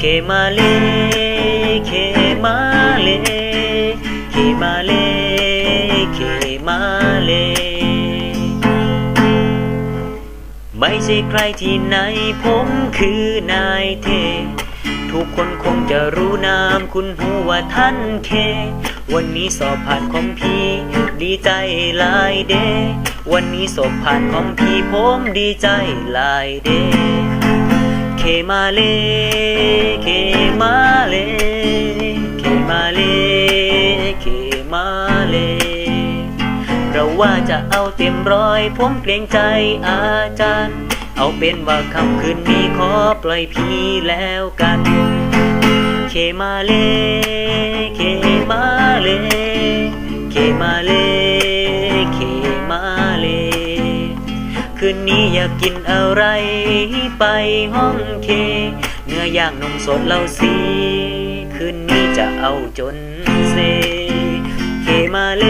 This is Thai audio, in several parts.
เคมาเล เคมาเล เคมาเล เคมาเล ไม่ใช่ใครที่ไหน ผมคือนายเท ทุกคนคงจะรู้นามคุณหัวาท่านเค วันนี้สอบผ่านคอมพีดีใจหลายเด วันนี้สอบผ่านคอมพีผมดีใจหลายเด เคมาเล เราว่าจะเอาเต็มร้อยผมเกรงใจอาจารย์ เอาเป็นว่าคำคืนนี้ขอปล่อยพี่แล้วกัน เคมาเล เคมาเล เคมาเล เคมาเล คืนนี้อยากกินอะไรไปห้องเคเนื้อย่างนมสดเหลาซีคืนนี้จะเอาจนเซ เคมาเล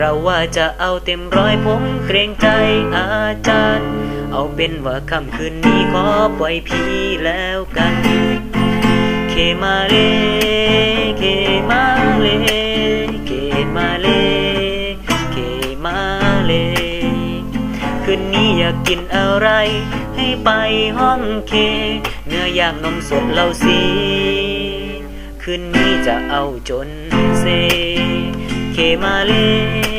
กล่าว่าจะเอาเต็มร้อยผมเกรงใจอาจารย์ เอาเป็นว่าค่ำคืนนี้ขอปล่อยพี่แล้วกัน เคมาเล เคมาเล เคมาเล เคมาเล คืนนี้อยากกินอะไร ให้ไปห้องเค เนื้อย่างนมสดเหล้าซีคืนนี้จะเอาจนเซ ခေမလေး